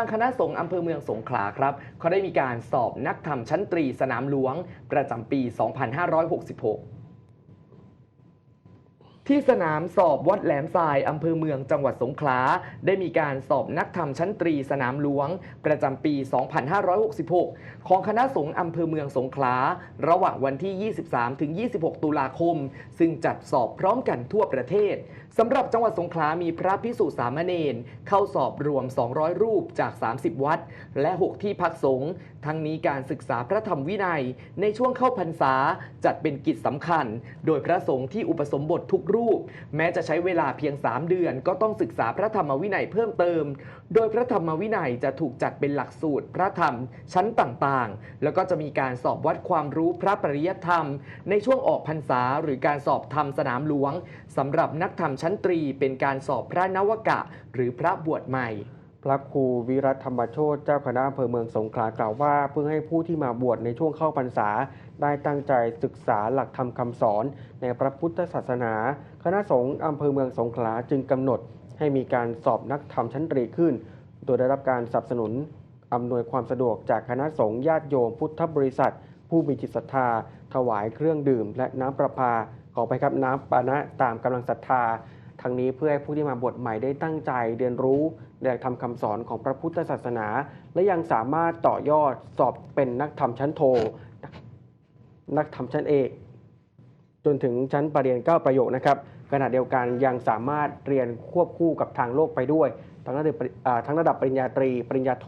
างคณะสงฆ์อำเภอเมืองสงขลาครับเขาได้มีการสอบนักธรรมชั้นตรีสนามหลวง ประจำปี 2566 ที่สนามสอบวัดแหลมทรายอำเภอเมืองจังหวัดสงขลา ได้มีการสอบนักธรรมชั้นตรีสนามหลวง ประจำปี 2566 ของคณะสงฆ์อำเภอเมืองสงขลา ระหว่างวันที่ 23-26 ตุลาคม ซึ่งจัดสอบพร้อมกันทั่วประเทศสำหรับจังหวัดสงขลา มีพระพิสุสามเณรเข้าสอบรวม 200 รูปจาก 30 วัด และ 6 ที่พักสงฆ์ทั้งนี้การศึกษาพระธรรมวินัย ในช่วงเข้าพรรษาจัดเป็นกิจสำคัญ โดยพระสงฆ์ที่อุปสมบททุกรูป แม้จะใช้เวลาเพียง 3 เดือน ก็ต้องศึกษาพระธรรมวินัยเพิ่มเติม โดยพระธรรมวินัยจะถูกจัดเป็นหลักสูตรพระธรรมชั้นต่างๆ แล้วก็จะมีการสอบวัดความรู้พระปริยธรรม ในช่วงออกพรรษาหรือการสอบธรรมสนามหลวงสำหรับนักธรรมชั้นตรีเป็นการสอบพระนวกะ หรือพระบวชใหม่ พระครูวิรัตธรรมโชตเจ้าคณะอำเภอเมืองสงขลากล่าวว่า เพื่อให้ผู้ที่มาบวชในช่วงเข้าพรรษา ได้ตั้งใจศึกษาหลักธรรมคำสอน ในพระพุทธศาสนา คณะสงฆ์อำเภอเมืองสงขลาจึงกำหนด ให้มีการสอบนักธรรมชั้นตรีขึ้น โดยได้รับการสนับสนุนอำนวยความสะดวกจากคณะสงฆ์ญาติโยมพุทธบริษัท ผู้มีจิตศรัทธา ถวายเครื่องดื่ม และน้ำประปาขอไปครับน้ำปานะตามกำลังศรัทธา ทั้งนี้เพื่อให้ผู้ที่มาบวชใหม่ได้ตั้งใจเรียนรู้และทำคำสอนของพระพุทธศาสนา และยังสามารถต่อยอดสอบเป็นนักธรรมชั้นโท นักธรรมชั้นเอก จนถึงชั้นปรริญญาเก้าประโยคนะครับขณะเดียวกันยังสามารถเรียนควบคู่กับทางโลกไปด้วย ทั้งระดับทั้งระดับปริญญาตรี ปริญญาโท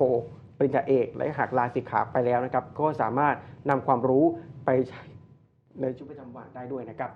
ปริญญาเอก และหากลาสิกขาไปแล้วนะครับ ก็สามารถนำความรู้ไปใช้ในชีวิตประจำวันได้ด้วยนะครับ